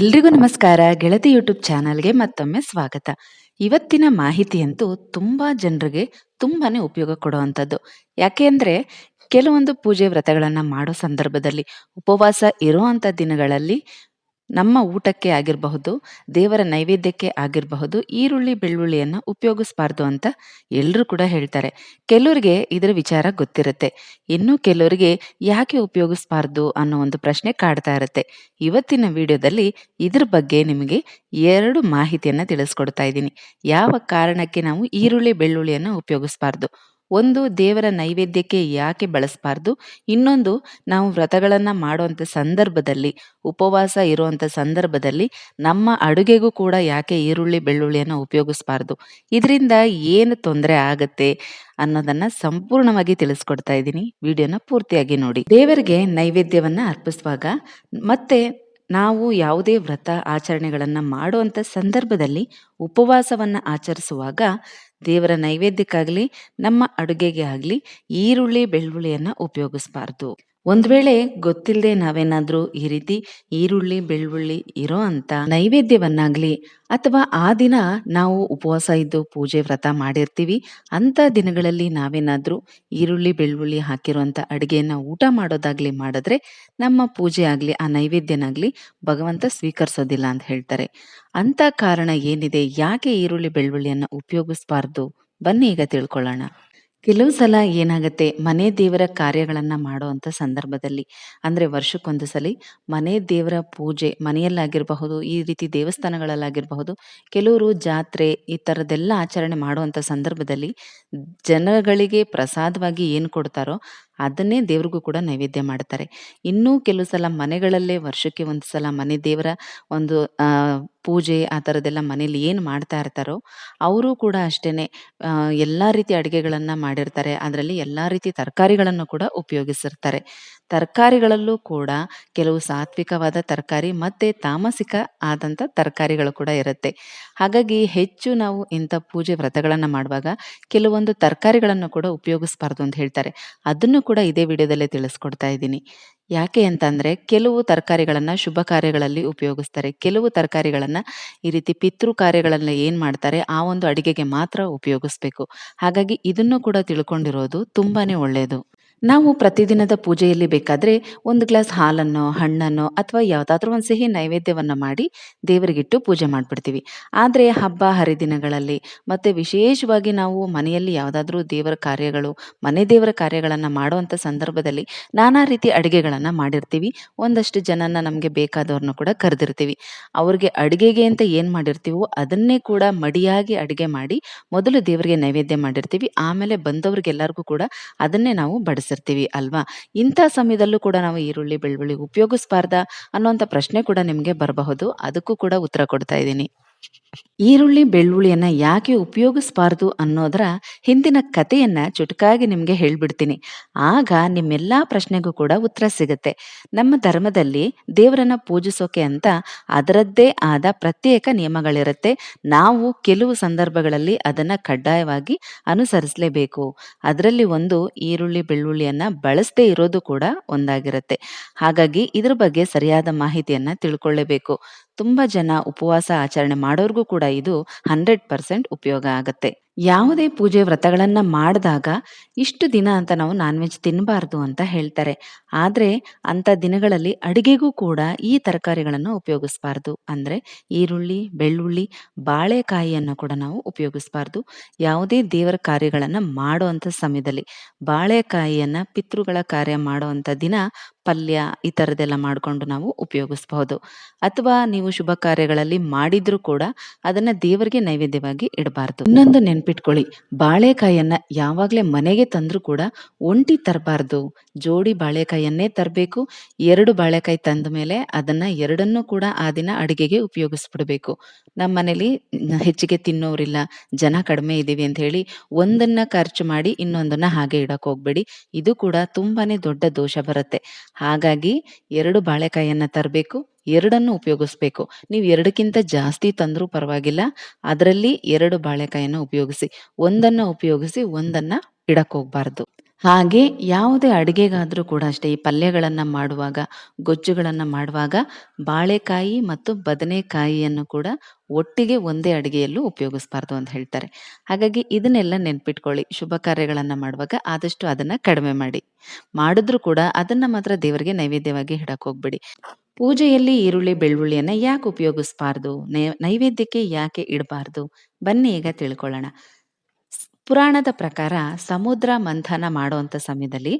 ಎಲ್ರಿಗೂ ನಮಸ್ಕಾರ. ಗೆಳತಿ ಯೂಟ್ಯೂಬ್ ಚಾನಲ್ಗೆ ಮತ್ತೊಮ್ಮೆ ಸ್ವಾಗತ. ಇವತ್ತಿನ ಮಾಹಿತಿಯಂತೂ ತುಂಬಾ ಜನರಿಗೆ ತುಂಬಾನೇ ಉಪಯೋಗ ಕೊಡುವಂಥದ್ದು. ಯಾಕೆ ಅಂದ್ರೆ ಕೆಲವೊಂದು ಪೂಜೆ ವ್ರತಗಳನ್ನು ಮಾಡೋ ಸಂದರ್ಭದಲ್ಲಿ, ಉಪವಾಸ ಇರುವಂಥ ದಿನಗಳಲ್ಲಿ ನಮ್ಮ ಊಟಕ್ಕೆ ಆಗಿರಬಹುದು, ದೇವರ ನೈವೇದ್ಯಕ್ಕೆ ಆಗಿರಬಹುದು, ಈರುಳ್ಳಿ, ಬೆಳ್ಳುಳ್ಳಿಯನ್ನು ಉಪಯೋಗಿಸಬಾರ್ದು ಅಂತ ಎಲ್ಲರೂ ಕೂಡ ಹೇಳ್ತಾರೆ. ಕೆಲವರಿಗೆ ಇದರ ವಿಚಾರ ಗೊತ್ತಿರುತ್ತೆ. ಇನ್ನು ಕೆಲವರಿಗೆ ಯಾಕೆ ಉಪಯೋಗಿಸಬಾರ್ದು ಅನ್ನೋ ಒಂದು ಪ್ರಶ್ನೆ ಕಾಡ್ತಾ ಇರುತ್ತೆ. ಇವತ್ತಿನ ವಿಡಿಯೋದಲ್ಲಿ ಇದ್ರ ಬಗ್ಗೆ ನಿಮಗೆ ಎರಡು ಮಾಹಿತಿಯನ್ನು ತಿಳಿಸ್ಕೊಡ್ತಾ ಇದ್ದೀನಿ. ಯಾವ ಕಾರಣಕ್ಕೆ ನಾವು ಈರುಳ್ಳಿ, ಬೆಳ್ಳುಳ್ಳಿಯನ್ನು ಉಪಯೋಗಿಸಬಾರ್ದು? ಒಂದು ದೇವರ ನೈವೇದ್ಯಕ್ಕೆ ಯಾಕೆ ಬಳಸಬಾರ್ದು? ಇನ್ನೊಂದು, ನಾವು ವ್ರತಗಳನ್ನು ಮಾಡುವಂಥ ಸಂದರ್ಭದಲ್ಲಿ, ಉಪವಾಸ ಇರುವಂಥ ಸಂದರ್ಭದಲ್ಲಿ ನಮ್ಮ ಅಡುಗೆಗೂ ಕೂಡ ಯಾಕೆ ಈರುಳ್ಳಿ, ಬೆಳ್ಳುಳ್ಳಿಯನ್ನು ಉಪಯೋಗಿಸ್ಬಾರ್ದು? ಇದರಿಂದ ಏನು ತೊಂದರೆ ಆಗತ್ತೆ ಅನ್ನೋದನ್ನ ಸಂಪೂರ್ಣವಾಗಿ ತಿಳಿಸ್ಕೊಡ್ತಾ ಇದ್ದೀನಿ. ವಿಡಿಯೋನ ಪೂರ್ತಿಯಾಗಿ ನೋಡಿ. ದೇವರಿಗೆ ನೈವೇದ್ಯವನ್ನ ಅರ್ಪಿಸುವಾಗ ಮತ್ತೆ ನಾವು ಯಾವುದೇ ವ್ರತ ಆಚರಣೆಗಳನ್ನು ಮಾಡುವಂತ ಸಂದರ್ಭದಲ್ಲಿ ಉಪವಾಸವನ್ನ ಆಚರಿಸುವಾಗ ದೇವರ ನೈವೇದ್ಯಕ್ಕಾಗಲಿ ನಮ್ಮ ಅಡುಗೆಗೆ ಆಗಲಿ ಈರುಳ್ಳಿ ಬೆಳ್ಳುಳ್ಳಿಯನ್ನು ಉಪಯೋಗಿಸಬಾರ್ದು. ಒಂದ್ ವೇಳೆ ಗೊತ್ತಿಲ್ಲದೆ ನಾವೇನಾದ್ರೂ ಈ ರೀತಿ ಈರುಳ್ಳಿ, ಬೆಳ್ಳುಳ್ಳಿ ಇರೋ ಅಂತ ನೈವೇದ್ಯವನ್ನಾಗ್ಲಿ ಅಥವಾ ಆ ದಿನ ನಾವು ಉಪವಾಸ ಇದ್ದು ಪೂಜೆ ವ್ರತ ಮಾಡಿರ್ತೀವಿ, ಅಂತ ದಿನಗಳಲ್ಲಿ ನಾವೇನಾದ್ರೂ ಈರುಳ್ಳಿ, ಬೆಳ್ಳುಳ್ಳಿ ಹಾಕಿರುವಂತ ಅಡಿಗೆಯನ್ನ ಊಟ ಮಾಡೋದಾಗ್ಲಿ ಮಾಡಿದ್ರೆ ನಮ್ಮ ಪೂಜೆ ಆಗ್ಲಿ, ಆ ನೈವೇದ್ಯನಾಗ್ಲಿ ಭಗವಂತ ಸ್ವೀಕರಿಸೋದಿಲ್ಲ ಅಂತ ಹೇಳ್ತಾರೆ. ಅಂತ ಕಾರಣ ಏನಿದೆ? ಯಾಕೆ ಈರುಳ್ಳಿ, ಬೆಳ್ಳುಳ್ಳಿಯನ್ನ ಉಪಯೋಗಿಸ್ಬಾರ್ದು? ಬನ್ನಿ ಈಗ ತಿಳ್ಕೊಳ್ಳೋಣ. ಕೆಲವು ಸಲ ಏನಾಗುತ್ತೆ, ಮನೆ ದೇವರ ಕಾರ್ಯಗಳನ್ನ ಮಾಡುವಂತ ಸಂದರ್ಭದಲ್ಲಿ, ಅಂದ್ರೆ ವರ್ಷಕ್ಕೊಂದು ಸಲ ಮನೆ ದೇವರ ಪೂಜೆ ಮನೆಯಲ್ಲಾಗಿರಬಹುದು, ಈ ರೀತಿ ದೇವಸ್ಥಾನಗಳಲ್ಲಾಗಿರಬಹುದು, ಕೆಲವರು ಜಾತ್ರೆ ಈ ಥರದ್ದೆಲ್ಲ ಆಚರಣೆ ಮಾಡುವಂತ ಸಂದರ್ಭದಲ್ಲಿ ಜನಗಳಿಗೆ ಪ್ರಸಾದವಾಗಿ ಏನು ಕೊಡ್ತಾರೋ ಅದನ್ನೇ ದೇವ್ರಿಗೂ ಕೂಡ ನೈವೇದ್ಯ ಮಾಡ್ತಾರೆ. ಇನ್ನೂ ಕೆಲವು ಸಲ ಮನೆಗಳಲ್ಲೇ ವರ್ಷಕ್ಕೆ ಒಂದು ಸಲ ಮನೆ ದೇವರ ಒಂದು ಪೂಜೆ ಆ ಥರದ್ದೆಲ್ಲ ಮನೇಲಿ ಏನು ಮಾಡ್ತಾ ಇರ್ತಾರೋ ಅವರು ಕೂಡ ಎಲ್ಲ ಎಲ್ಲಾ ರೀತಿ ಅಡುಗೆಗಳನ್ನು ಮಾಡಿರ್ತಾರೆ. ಅದರಲ್ಲಿ ಎಲ್ಲ ರೀತಿ ತರಕಾರಿಗಳನ್ನು ಕೂಡ ಉಪಯೋಗಿಸಿರ್ತಾರೆ. ತರಕಾರಿಗಳಲ್ಲೂ ಕೂಡ ಕೆಲವು ಸಾತ್ವಿಕವಾದ ತರಕಾರಿ ಮತ್ತೆ ತಾಮಸಿಕ ಆದಂಥ ತರಕಾರಿಗಳು ಕೂಡ ಇರುತ್ತೆ. ಹಾಗಾಗಿ ಹೆಚ್ಚು ನಾವು ಇಂಥ ಪೂಜೆ ವ್ರತಗಳನ್ನು ಮಾಡುವಾಗ ಕೆಲವೊಂದು ತರಕಾರಿಗಳನ್ನು ಕೂಡ ಉಪಯೋಗಿಸ್ಬಾರ್ದು ಅಂತ ಹೇಳ್ತಾರೆ. ಅದನ್ನು ಕೂಡ ಇದೇ ವಿಡಿಯೋದಲ್ಲೇ ತಿಳಿಸ್ಕೊಡ್ತಾ ಇದ್ದೀನಿ. ಯಾಕೆ ಅಂತಂದ್ರೆ ಕೆಲವು ತರಕಾರಿಗಳನ್ನ ಶುಭ ಕಾರ್ಯಗಳಲ್ಲಿ ಉಪಯೋಗಿಸ್ತಾರೆ. ಕೆಲವು ತರಕಾರಿಗಳನ್ನ ಈ ರೀತಿ ಪಿತೃ ಕಾರ್ಯಗಳನ್ನ ಏನ್ ಮಾಡ್ತಾರೆ? ಆ ಒಂದು ಅಡಿಗೆಗೆ ಮಾತ್ರ ಉಪಯೋಗಿಸ್ಬೇಕು. ಹಾಗಾಗಿ ಇದನ್ನು ಕೂಡ ತಿಳ್ಕೊಂಡಿರೋದು ತುಂಬಾನೇ ಒಳ್ಳೆಯದು ನಾವು ಪ್ರತಿದಿನದ ಪೂಜೆಯಲ್ಲಿ ಬೇಕಾದ್ರೆ ಒಂದು ಗ್ಲಾಸ್ ಹಾಲನ್ನು, ಹಣ್ಣನ್ನು ಅಥವಾ ಯಾವುದಾದ್ರೂ ಒಂದು ಸಿಹಿ ನೈವೇದ್ಯವನ್ನು ಮಾಡಿ ದೇವರಿಗಿಟ್ಟು ಪೂಜೆ ಮಾಡ್ಬಿಡ್ತೀವಿ. ಆದರೆ ಹಬ್ಬ, ಹರಿದಿನಗಳಲ್ಲಿ ಮತ್ತೆ ವಿಶೇಷವಾಗಿ ನಾವು ಮನೆಯಲ್ಲಿ ಯಾವುದಾದ್ರೂ ದೇವರ ಕಾರ್ಯಗಳು, ಮನೆ ದೇವರ ಕಾರ್ಯಗಳನ್ನು ಮಾಡುವಂಥ ಸಂದರ್ಭದಲ್ಲಿ ನಾನಾ ರೀತಿ ಅಡುಗೆಗಳನ್ನು ಮಾಡಿರ್ತೀವಿ. ಒಂದಷ್ಟು ಜನನ ನಮಗೆ ಬೇಕಾದವ್ರನ್ನ ಕೂಡ ಕರೆದಿರ್ತೀವಿ. ಅವ್ರಿಗೆ ಅಡುಗೆಗೆ ಅಂತ ಏನು ಮಾಡಿರ್ತೀವೋ ಅದನ್ನೇ ಕೂಡ ಮಡಿಯಾಗಿ ಅಡುಗೆ ಮಾಡಿ ಮೊದಲು ದೇವರಿಗೆ ನೈವೇದ್ಯ ಮಾಡಿರ್ತೀವಿ. ಆಮೇಲೆ ಬಂದವ್ರಿಗೆಲ್ಲರಿಗೂ ಕೂಡ ಅದನ್ನೇ ನಾವು ಬಡಿಸಿರ್ತೀವಿ ಅಲ್ವಾ? ಇಂಥ ಸಮಯದಲ್ಲೂ ಕೂಡ ನಾವು ಈರುಳ್ಳಿ, ಬೆಳ್ಳುಳ್ಳಿ ಉಪಯೋಗಿಸ್ಬಾರ್ದಾ ಅನ್ನೋಂಥ ಪ್ರಶ್ನೆ ಕೂಡ ನಿಮಗೆ ಬರಬಹುದು. ಅದಕ್ಕೂ ಕೂಡ ಉತ್ತರ ಕೊಡ್ತಾ ಇದ್ದೀನಿ. ಈರುಳ್ಳಿ ಬೆಳ್ಳುಳ್ಳಿಯನ್ನ ಯಾಕೆ ಉಪಯೋಗಿಸಬಾರ್ದು ಅನ್ನೋದರ ಹಿಂದಿನ ಕಥೆಯನ್ನ ಚುಟುಕಾಗಿ ನಿಮ್ಗೆ ಹೇಳ್ಬಿಡ್ತೀನಿ. ಆಗ ನಿಮ್ಮೆಲ್ಲಾ ಪ್ರಶ್ನೆಗೂ ಕೂಡ ಉತ್ತರ ಸಿಗುತ್ತೆ. ನಮ್ಮ ಧರ್ಮದಲ್ಲಿ ದೇವರನ್ನ ಪೂಜಿಸೋಕೆ ಅಂತ ಅದರದ್ದೇ ಆದ ಪ್ರತ್ಯೇಕ ನಿಯಮಗಳಿರುತ್ತೆ. ನಾವು ಕೆಲವು ಸಂದರ್ಭಗಳಲ್ಲಿ ಅದನ್ನ ಕಡ್ಡಾಯವಾಗಿ ಅನುಸರಿಸಲೇಬೇಕು. ಅದರಲ್ಲಿ ಒಂದು ಈರುಳ್ಳಿ ಬೆಳ್ಳುಳ್ಳಿಯನ್ನ ಬಳಸದೇ ಇರೋದು ಕೂಡ ಒಂದಾಗಿರುತ್ತೆ. ಹಾಗಾಗಿ ಇದ್ರ ಬಗ್ಗೆ ಸರಿಯಾದ ಮಾಹಿತಿಯನ್ನ ತಿಳ್ಕೊಳ್ಳೇಬೇಕು. ತುಂಬಾ ಜನ ಉಪವಾಸ ಆಚರಣೆ ಮಾಡೋರ್ಗೂ ಕೂಡ ಇದು ಹಂಡ್ರೆಡ್ ಪರ್ಸೆಂಟ್ ಉಪಯೋಗ ಆಗತ್ತೆ. ಯಾವುದೇ ಪೂಜೆ ವ್ರತಗಳನ್ನ ಮಾಡಿದಾಗ ಇಷ್ಟು ದಿನ ಅಂತ ನಾವು ನಾನ್ ವೆಜ್ ತಿನ್ನಬಾರ್ದು ಅಂತ ಹೇಳ್ತಾರೆ. ಆದ್ರೆ ಅಂತ ದಿನಗಳಲ್ಲಿ ಅಡುಗೆಗೂ ಕೂಡ ಈ ತರಕಾರಿಗಳನ್ನು ಉಪಯೋಗಿಸಬಾರ್ದು. ಅಂದ್ರೆ ಈರುಳ್ಳಿ, ಬೆಳ್ಳುಳ್ಳಿ, ಬಾಳೆಕಾಯಿಯನ್ನು ಕೂಡ ನಾವು ಉಪಯೋಗಿಸ್ಬಾರ್ದು. ಯಾವುದೇ ದೇವರ ಕಾರ್ಯಗಳನ್ನ ಮಾಡುವಂತ ಸಮಯದಲ್ಲಿ ಬಾಳೆಕಾಯಿಯನ್ನ ಪಿತೃಗಳ ಕಾರ್ಯ ಮಾಡುವಂತ ದಿನ ಪಲ್ಯ ಈ ತರದೆಲ್ಲ ಮಾಡ್ಕೊಂಡು ನಾವು ಉಪಯೋಗಿಸಬಹುದು. ಅಥವಾ ನೀವು ಶುಭ ಕಾರ್ಯಗಳಲ್ಲಿ ಮಾಡಿದ್ರು ಕೂಡ ಅದನ್ನ ದೇವರಿಗೆ ನೈವೇದ್ಯವಾಗಿ ಇಡಬಾರ್ದು. ಇನ್ನೊಂದು ನೆನ್ಪಿಟ್ಕೊಳ್ಳಿ. ಬಾಳೆಕಾಯನ್ನ ಯಾವಾಗ್ಲೇ ಮನೆಗೆ ತಂದ್ರು ಕೂಡ ಒಂಟಿ ತರಬಾರ್ದು. ಜೋಡಿ ಬಾಳೆಕಾಯನ್ನೇ ತರಬೇಕು. ಎರಡು ಬಾಳೆಕಾಯಿ ತಂದ ಮೇಲೆ ಅದನ್ನ ಎರಡನ್ನೂ ಕೂಡ ಆ ದಿನ ಅಡುಗೆಗೆ ಉಪಯೋಗಿಸ್ಬಿಡ್ಬೇಕು. ನಮ್ಮ ಮನೇಲಿ ಹೆಚ್ಚಿಗೆ ತಿನ್ನೋರಿಲ್ಲ ಜನ ಕಡಿಮೆ ಇದೀವಿ ಅಂತ ಹೇಳಿ ಒಂದನ್ನ ಖರ್ಚು ಮಾಡಿ ಇನ್ನೊಂದನ್ನ ಹಾಗೆ ಇಡಕ್ ಹೋಗ್ಬೇಡಿ. ಇದು ಕೂಡ ತುಂಬಾನೇ ದೊಡ್ಡ ದೋಷ ಬರುತ್ತೆ. ಹಾಗಾಗಿ ಎರಡು ಬಾಳೆಕಾಯನ್ನ ತರಬೇಕು. ಎರಡನ್ನು ಉಪಯೋಗಿಸ್ಬೇಕು. ನೀವು ಎರಡಕ್ಕಿಂತ ಜಾಸ್ತಿ ತಂದರೂ ಪರವಾಗಿಲ್ಲ. ಅದರಲ್ಲಿ ಎರಡು ಬಾಳೆಕಾಯನ್ನು ಉಪಯೋಗಿಸಿ. ಒಂದನ್ನ ಉಪಯೋಗಿಸಿ ಒಂದನ್ನ ಇಡಕ್ಕೆ ಹೋಗ್ಬಾರ್ದು. ಹಾಗೆ ಯಾವುದೇ ಅಡುಗೆಗಾದರೂ ಕೂಡ ಅಷ್ಟೇ, ಈ ಪಲ್ಯಗಳನ್ನು ಮಾಡುವಾಗ, ಗೊಜ್ಜುಗಳನ್ನು ಮಾಡುವಾಗ ಬಾಳೆಕಾಯಿ ಮತ್ತು ಬದನೆಕಾಯಿಯನ್ನು ಕೂಡ ಒಟ್ಟಿಗೆ ಒಂದೇ ಅಡುಗೆಯಲ್ಲೂ ಉಪಯೋಗಿಸ್ಬಾರ್ದು ಅಂತ ಹೇಳ್ತಾರೆ. ಹಾಗಾಗಿ ಇದನ್ನೆಲ್ಲ ನೆನ್ಪಿಟ್ಕೊಳ್ಳಿ. ಶುಭ ಕಾರ್ಯಗಳನ್ನು ಮಾಡುವಾಗ ಆದಷ್ಟು ಅದನ್ನು ಕಡಿಮೆ ಮಾಡಿ. ಮಾಡಿದ್ರೂ ಕೂಡ ಅದನ್ನು ಮಾತ್ರ ದೇವರಿಗೆ ನೈವೇದ್ಯವಾಗಿ ಇಡಕ್ಕೆ ಹೋಗ್ಬಿಡಿ. ಪೂಜೆಯಲ್ಲಿ ಈರುಳ್ಳಿ, ಬೆಳ್ಳುಳ್ಳಿಯನ್ನು ಯಾಕೆ ಉಪಯೋಗಿಸ್ಬಾರ್ದು? ನೈವೇದ್ಯಕ್ಕೆ ಯಾಕೆ ಇಡಬಾರ್ದು? ಬನ್ನಿ ಈಗ ತಿಳ್ಕೊಳ್ಳೋಣ. ಪುರಾಣದ ಪ್ರಕಾರ ಸಮುದ್ರ ಮಂಥನ ಮಾಡುವಂತ ಸಮಯದಲ್ಲಿ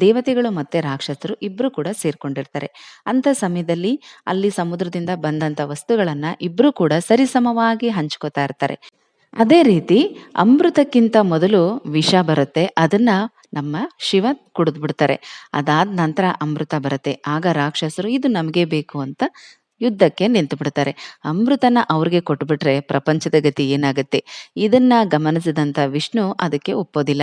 ದೇವತೆಗಳು ಮತ್ತೆ ರಾಕ್ಷಸರು ಇಬ್ರು ಕೂಡ ಸೇರ್ಕೊಂಡಿರ್ತಾರೆ. ಅಂತ ಸಮಯದಲ್ಲಿ ಅಲ್ಲಿ ಸಮುದ್ರದಿಂದ ಬಂದಂತ ವಸ್ತುಗಳನ್ನ ಇಬ್ರು ಕೂಡ ಸರಿಸಮವಾಗಿ ಹಂಚ್ಕೋತಾ ಇರ್ತಾರೆ. ಅದೇ ರೀತಿ ಅಮೃತಕ್ಕಿಂತ ಮೊದಲು ವಿಷ ಬರುತ್ತೆ, ಅದನ್ನ ನಮ್ಮ ಶಿವ ಕುಡಿದ್ಬಿಡ್ತಾರೆ. ಅದಾದ ನಂತರ ಅಮೃತ ಬರುತ್ತೆ. ಆಗ ರಾಕ್ಷಸರು, ಇದು ನಮಗೆ ಬೇಕು ಅಂತ ಯುದ್ಧಕ್ಕೆ ನಿಂತು ಬಿಡ್ತಾರೆ. ಅಮೃತನ ಅವ್ರಿಗೆ ಕೊಟ್ಬಿಟ್ರೆ ಪ್ರಪಂಚದ ಗತಿ ಏನಾಗುತ್ತೆ? ಇದನ್ನ ಗಮನಿಸಿದಂತ ವಿಷ್ಣು ಅದಕ್ಕೆ ಒಪ್ಪೋದಿಲ್ಲ.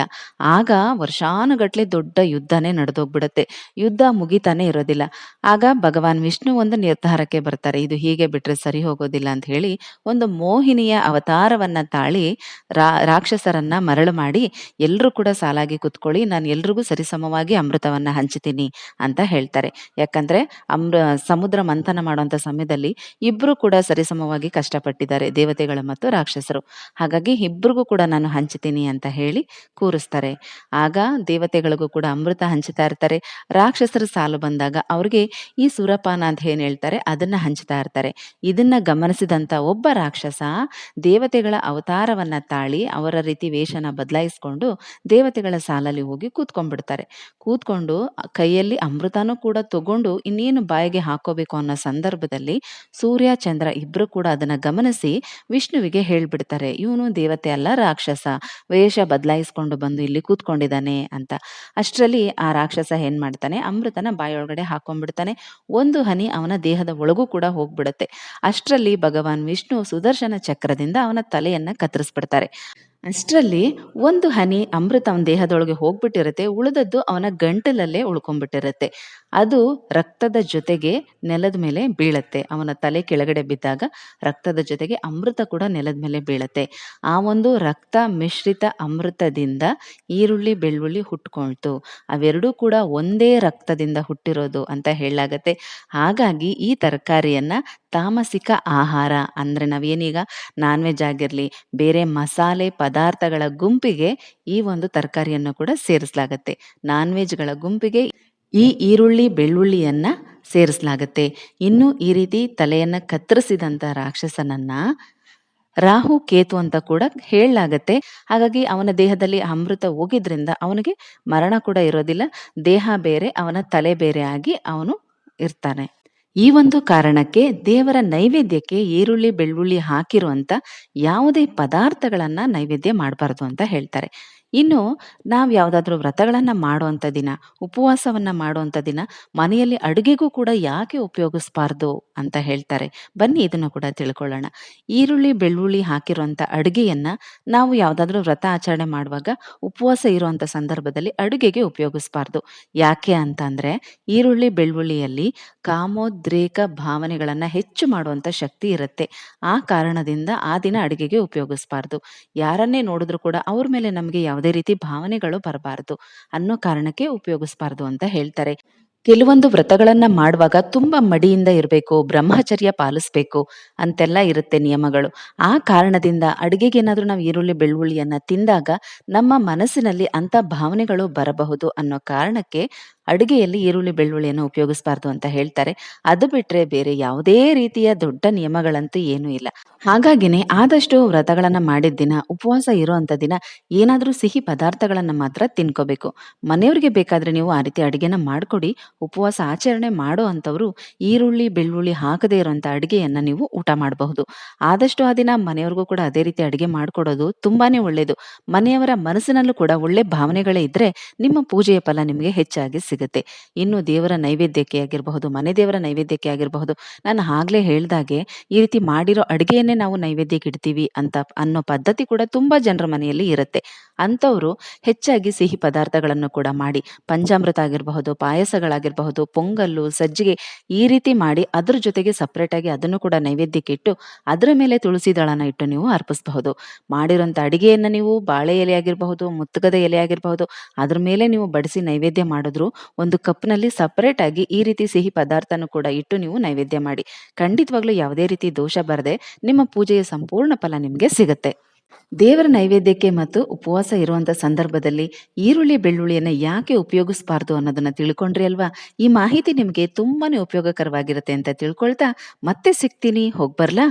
ಆಗ ವರ್ಷಾನುಗಟ್ಲೆ ದೊಡ್ಡ ಯುದ್ಧನೇ ನಡೆದೋಗ್ಬಿಡತ್ತೆ. ಯುದ್ಧ ಮುಗಿತಾನೆ ಇರೋದಿಲ್ಲ. ಆಗ ಭಗವಾನ್ ವಿಷ್ಣು ಒಂದು ನಿರ್ಧಾರಕ್ಕೆ ಬರ್ತಾರೆ. ಇದು ಹೀಗೆ ಬಿಟ್ರೆ ಸರಿ ಹೋಗೋದಿಲ್ಲ ಅಂತ ಹೇಳಿ ಒಂದು ಮೋಹಿನಿಯ ಅವತಾರವನ್ನ ತಾಳಿ ರಾ, ರಾಕ್ಷಸರನ್ನ ಮರಳು ಮಾಡಿ ಎಲ್ಲರೂ ಕೂಡ ಸಾಲಾಗಿ ಕುತ್ಕೊಳ್ಳಿ, ನಾನು ಎಲ್ರಿಗೂ ಸರಿಸಮವಾಗಿ ಅಮೃತವನ್ನ ಹಂಚ್ತೀನಿ ಅಂತ ಹೇಳ್ತಾರೆ. ಯಾಕಂದ್ರೆ ಅಮೃ ಸಮುದ್ರ ಮಂಥನ ಮಾಡುವಂತ ಸಮಯದಲ್ಲಿ ಇಬ್ರು ಕೂಡ ಸರಿಸಮವಾಗಿ ಕಷ್ಟಪಟ್ಟಿದ್ದಾರೆ, ದೇವತೆಗಳು ಮತ್ತು ರಾಕ್ಷಸರು. ಹಾಗಾಗಿ ಇಬ್ರಿಗೂ ಕೂಡ ನಾನು ಹಂಚ್ತೀನಿ ಅಂತ ಹೇಳಿ ಕೂರಿಸ್ತಾರೆ. ಆಗ ದೇವತೆಗಳಿಗೂ ಕೂಡ ಅಮೃತ ಹಂಚ್ತಾ ಇರ್ತಾರೆ. ರಾಕ್ಷಸರು ಸಾಲು ಬಂದಾಗ ಅವ್ರಿಗೆ ಈ ಸುರಪಾನ ಅಂತ ಏನ್ ಹೇಳ್ತಾರೆ, ಅದನ್ನ ಹಂಚ್ತಾ ಇರ್ತಾರೆ. ಇದನ್ನ ಗಮನಿಸಿದಂತ ಒಬ್ಬ ರಾಕ್ಷಸ ದೇವತೆಗಳ ಅವತಾರವನ್ನ ತಾಳಿ ಅವರ ರೀತಿ ವೇಷನ ಬದಲಾಯಿಸ್ಕೊಂಡು ದೇವತೆಗಳ ಸಾಲಲ್ಲಿ ಹೋಗಿ ಕೂತ್ಕೊಂಡ್ಬಿಡ್ತಾರೆ. ಕೂತ್ಕೊಂಡು ಕೈಯಲ್ಲಿ ಅಮೃತನೂ ಕೂಡ ತಗೊಂಡು ಇನ್ನೇನು ಬಾಯಿಗೆ ಹಾಕೋಬೇಕು ಅನ್ನೋ ಸಂದರ್ಭದಲ್ಲಿ ಸೂರ್ಯ, ಚಂದ್ರ ಇಬ್ರು ಕೂಡ ಅದನ್ನ ಗಮನಿಸಿ ವಿಷ್ಣುವಿಗೆ ಹೇಳ್ಬಿಡ್ತಾರೆ. ಇವನು ದೇವತೆ ಅಲ್ಲ, ರಾಕ್ಷಸ. ವೇಷ ಬದಲಾಯಿಸ್ಕೊಂಡು ಬಂದು ಇಲ್ಲಿ ಕೂತ್ಕೊಂಡಿದ್ದಾನೆ ಅಂತ. ಅಷ್ಟರಲ್ಲಿ ಆ ರಾಕ್ಷಸ ಏನ್ ಮಾಡ್ತಾನೆ? ಅಮೃತನ ಬಾಯೊಳಗಡೆ ಹಾಕೊಂಡ್ಬಿಡ್ತಾನೆ. ಒಂದು ಹನಿ ಅವನ ದೇಹದ ಒಳಗೂ ಕೂಡ ಹೋಗ್ಬಿಡುತ್ತೆ. ಅಷ್ಟರಲ್ಲಿ ಭಗವಾನ್ ವಿಷ್ಣು ಸುದರ್ಶನ ಚಕ್ರದಿಂದ ಅವನ ತಲೆಯನ್ನ ಕತ್ತರಿಸ್ಬಿಡ್ತಾರೆ. ಅಷ್ಟರಲ್ಲಿ ಒಂದು ಹನಿ ಅಮೃತ ಅವನ ದೇಹದೊಳಗೆ ಹೋಗ್ಬಿಟ್ಟಿರುತ್ತೆ. ಉಳಿದದ್ದು ಅವನ ಗಂಟಲಲ್ಲೇ ಉಳ್ಕೊಂಡ್ಬಿಟ್ಟಿರುತ್ತೆ. ಅದು ರಕ್ತದ ಜೊತೆಗೆ ನೆಲದ ಮೇಲೆ ಬೀಳತ್ತೆ. ಅವನ ತಲೆ ಕೆಳಗಡೆ ಬಿದ್ದಾಗ ರಕ್ತದ ಜೊತೆಗೆ ಅಮೃತ ಕೂಡ ನೆಲದ ಮೇಲೆ ಬೀಳತ್ತೆ. ಆ ಒಂದು ರಕ್ತ ಮಿಶ್ರಿತ ಅಮೃತದಿಂದ ಈರುಳ್ಳಿ, ಬೆಳ್ಳುಳ್ಳಿ ಹುಟ್ಕೊಳ್ತು. ಅವೆರಡೂ ಕೂಡ ಒಂದೇ ರಕ್ತದಿಂದ ಹುಟ್ಟಿರೋದು ಅಂತ ಹೇಳಲಾಗತ್ತೆ. ಹಾಗಾಗಿ ಈ ತರಕಾರಿಯನ್ನ ತಾಮಸಿಕ ಆಹಾರ ಅಂದ್ರೆ ನಾವೇನೀಗ ನಾನ್ ವೆಜ್ ಆಗಿರಲಿ, ಬೇರೆ ಮಸಾಲೆ ಪದಾರ್ಥಗಳ ಗುಂಪಿಗೆ ಈ ಒಂದು ತರಕಾರಿಯನ್ನು ಕೂಡ ಸೇರಿಸಲಾಗತ್ತೆ. ನಾನ್ ವೆಜ್ಗಳ ಗುಂಪಿಗೆ ಈ ಈರುಳ್ಳಿ, ಬೆಳ್ಳುಳ್ಳಿಯನ್ನ ಸೇರಿಸಲಾಗತ್ತೆ. ಇನ್ನು ಈ ರೀತಿ ತಲೆಯನ್ನ ಕತ್ತರಿಸಿದಂತ ರಾಕ್ಷಸನನ್ನ ರಾಹು, ಕೇತು ಅಂತ ಕೂಡ ಹೇಳಲಾಗತ್ತೆ. ಹಾಗಾಗಿ ಅವನ ದೇಹದಲ್ಲಿ ಅಮೃತ ಹೋಗಿದ್ರಿಂದ ಅವನಿಗೆ ಮರಣ ಕೂಡ ಇರೋದಿಲ್ಲ. ದೇಹ ಬೇರೆ, ಅವನ ತಲೆ ಬೇರೆ ಆಗಿ ಅವನು ಇರ್ತಾನೆ. ಈ ಒಂದು ಕಾರಣಕ್ಕೆ ದೇವರ ನೈವೇದ್ಯಕ್ಕೆ ಈರುಳ್ಳಿ, ಬೆಳ್ಳುಳ್ಳಿ ಹಾಕಿರುವಂತ ಯಾವುದೇ ಪದಾರ್ಥಗಳನ್ನ ನೈವೇದ್ಯ ಮಾಡಬಾರ್ದು ಅಂತ ಹೇಳ್ತಾರೆ. ಇನ್ನು ನಾವು ಯಾವುದಾದ್ರೂ ವ್ರತಗಳನ್ನು ಮಾಡುವಂಥ ದಿನ, ಉಪವಾಸವನ್ನ ಮಾಡುವಂಥ ದಿನ, ಮನೆಯಲ್ಲಿ ಅಡುಗೆಗೂ ಕೂಡ ಯಾಕೆ ಉಪಯೋಗಿಸ್ಬಾರ್ದು ಅಂತ ಹೇಳ್ತಾರೆ. ಬನ್ನಿ ಇದನ್ನು ಕೂಡ ತಿಳ್ಕೊಳ್ಳೋಣ. ಈರುಳ್ಳಿ, ಬೆಳ್ಳುಳ್ಳಿ ಹಾಕಿರುವಂಥ ಅಡುಗೆಯನ್ನು ನಾವು ಯಾವುದಾದ್ರೂ ವ್ರತ ಆಚರಣೆ ಮಾಡುವಾಗ ಉಪವಾಸ ಇರುವಂಥ ಸಂದರ್ಭದಲ್ಲಿ ಅಡುಗೆಗೆ ಉಪಯೋಗಿಸ್ಬಾರ್ದು. ಯಾಕೆ ಅಂತಂದ್ರೆ ಈರುಳ್ಳಿ, ಬೆಳ್ಳುಳ್ಳಿಯಲ್ಲಿ ಕಾಮೋದ್ರೇಕ ಭಾವನೆಗಳನ್ನು ಹೆಚ್ಚು ಮಾಡುವಂಥ ಶಕ್ತಿ ಇರುತ್ತೆ. ಆ ಕಾರಣದಿಂದ ಆ ದಿನ ಅಡುಗೆಗೆ ಉಪಯೋಗಿಸ್ಬಾರ್ದು. ಯಾರನ್ನೇ ನೋಡಿದ್ರು ಕೂಡ ಅವ್ರ ಮೇಲೆ ನಮಗೆ ಯಾವುದೇ ರೀತಿ ಭಾವನೆಗಳು ಬರಬಾರದು ಅನ್ನೋ ಕಾರಣಕ್ಕೆ ಉಪಯೋಗಿಸಬಾರ್ದು ಅಂತ ಹೇಳ್ತಾರೆ. ಕೆಲವೊಂದು ವ್ರತಗಳನ್ನ ಮಾಡುವಾಗ ತುಂಬಾ ಮಡಿಯಿಂದ ಇರಬೇಕು, ಬ್ರಹ್ಮಚರ್ಯ ಪಾಲಿಸ್ಬೇಕು ಅಂತೆಲ್ಲ ಇರುತ್ತೆ ನಿಯಮಗಳು. ಆ ಕಾರಣದಿಂದ ಅಡುಗೆಗೆ ಏನಾದರೂ ನಾವು ಈರುಳ್ಳಿ, ಬೆಳ್ಳುಳ್ಳಿಯನ್ನ ತಿಂದಾಗ ನಮ್ಮ ಮನಸ್ಸಿನಲ್ಲಿ ಅಂತ ಭಾವನೆಗಳು ಬರಬಹುದು ಅನ್ನೋ ಕಾರಣಕ್ಕೆ ಅಡುಗೆಯಲ್ಲಿ ಈರುಳ್ಳಿ, ಬೆಳ್ಳುಳ್ಳಿಯನ್ನು ಉಪಯೋಗಿಸಬಾರ್ದು ಅಂತ ಹೇಳ್ತಾರೆ. ಅದು ಬಿಟ್ರೆ ಬೇರೆ ಯಾವುದೇ ರೀತಿಯ ದೊಡ್ಡ ನಿಯಮಗಳಂತೂ ಏನೂ ಇಲ್ಲ. ಹಾಗಾಗಿನೇ ಆದಷ್ಟು ವ್ರತಗಳನ್ನ ಮಾಡಿದ ದಿನ, ಉಪವಾಸ ಇರುವಂತ ದಿನ ಏನಾದರೂ ಸಿಹಿ ಪದಾರ್ಥಗಳನ್ನ ಮಾತ್ರ ತಿನ್ಕೋಬೇಕು. ಮನೆಯವ್ರಿಗೆ ಬೇಕಾದ್ರೆ ನೀವು ಆ ರೀತಿ ಅಡುಗೆನ ಮಾಡ್ಕೊಡಿ. ಉಪವಾಸ ಆಚರಣೆ ಮಾಡೋ ಅಂಥವ್ರು ಈರುಳ್ಳಿ, ಬೆಳ್ಳುಳ್ಳಿ ಹಾಕದೇ ಇರುವಂಥ ಅಡುಗೆಯನ್ನು ನೀವು ಊಟ ಮಾಡಬಹುದು. ಆದಷ್ಟು ಆ ದಿನ ಮನೆಯವ್ರಿಗೂ ಕೂಡ ಅದೇ ರೀತಿ ಅಡುಗೆ ಮಾಡ್ಕೊಡೋದು ತುಂಬಾನೇ ಒಳ್ಳೇದು. ಮನೆಯವರ ಮನಸ್ಸಿನಲ್ಲೂ ಕೂಡ ಒಳ್ಳೆ ಭಾವನೆಗಳೇ ಇದ್ರೆ ನಿಮ್ಮ ಪೂಜೆಯ ಫಲ ನಿಮಗೆ ಹೆಚ್ಚಾಗಿ ಸಿಗುತ್ತೆ. ಸಿಗುತ್ತೆ. ಇನ್ನು ದೇವರ ನೈವೇದ್ಯಕ್ಕೆ ಆಗಿರಬಹುದು, ಮನೆ ದೇವರ ನೈವೇದ್ಯಕ್ಕೆ ಆಗಿರಬಹುದು, ನಾನು ಆಗ್ಲೇ ಹೇಳ್ದಾಗೆ ಈ ರೀತಿ ಮಾಡಿರೋ ಅಡುಗೆಯನ್ನೇ ನಾವು ನೈವೇದ್ಯಕ್ಕೆ ಇಡ್ತೀವಿ ಅಂತ ಅನ್ನೋ ಪದ್ಧತಿ ಕೂಡ ತುಂಬಾ ಜನರ ಮನೆಯಲ್ಲಿ ಇರುತ್ತೆ. ಅಂಥವ್ರು ಹೆಚ್ಚಾಗಿ ಸಿಹಿ ಪದಾರ್ಥಗಳನ್ನು ಕೂಡ ಮಾಡಿ ಪಂಚಾಮೃತ ಆಗಿರಬಹುದು, ಪಾಯಸಗಳಾಗಿರಬಹುದು, ಪೊಂಗಲ್ಲು, ಸಜ್ಜಿಗೆ ಈ ರೀತಿ ಮಾಡಿ ಅದ್ರ ಜೊತೆಗೆ ಸಪ್ರೇಟಾಗಿ ಅದನ್ನು ಕೂಡ ನೈವೇದ್ಯಕ್ಕೆ ಇಟ್ಟು ಅದರ ಮೇಲೆ ತುಳಸಿ ದಳನ ಇಟ್ಟು ನೀವು ಅರ್ಪಿಸಬಹುದು. ಮಾಡಿರೋಂಥ ಅಡಿಗೆಯನ್ನ ನೀವು ಬಾಳೆ ಎಲೆ ಆಗಿರಬಹುದು, ಮುತ್ತುಗದ ಎಲೆ ಆಗಿರಬಹುದು, ಅದ್ರ ಮೇಲೆ ನೀವು ಬಡಿಸಿ ನೈವೇದ್ಯ ಮಾಡಿದ್ರು ಒಂದು ಕಪ್‌ನಲ್ಲಿ ಸಪ್ರೇಟಾಗಿ ಈ ರೀತಿ ಸಿಹಿ ಪದಾರ್ಥನೂ ಕೂಡ ಇಟ್ಟು ನೀವು ನೈವೇದ್ಯ ಮಾಡಿ. ಖಂಡಿತವಾಗ್ಲೂ ಯಾವುದೇ ರೀತಿ ದೋಷ ಬರದೆ ನಿಮ್ಮ ಪೂಜೆಯ ಸಂಪೂರ್ಣ ಫಲ ನಿಮ್ಗೆ ಸಿಗುತ್ತೆ. ದೇವರ ನೈವೇದ್ಯಕ್ಕೆ ಮತ್ತು ಉಪವಾಸ ಇರುವಂಥ ಸಂದರ್ಭದಲ್ಲಿ ಈರುಳ್ಳಿ, ಬೆಳ್ಳುಳ್ಳಿಯನ್ನು ಯಾಕೆ ಉಪಯೋಗಿಸಬಾರ್ದು ಅನ್ನೋದನ್ನ ತಿಳ್ಕೊಂಡ್ರಿ ಅಲ್ವಾ? ಈ ಮಾಹಿತಿ ನಿಮ್ಗೆ ತುಂಬಾನೇ ಉಪಯೋಗಕರವಾಗಿರುತ್ತೆ ಅಂತ ತಿಳ್ಕೊಳ್ತಾ ಮತ್ತೆ ಸಿಗ್ತೀನಿ. ಹೋಗ್ಬರ್ಲಾ?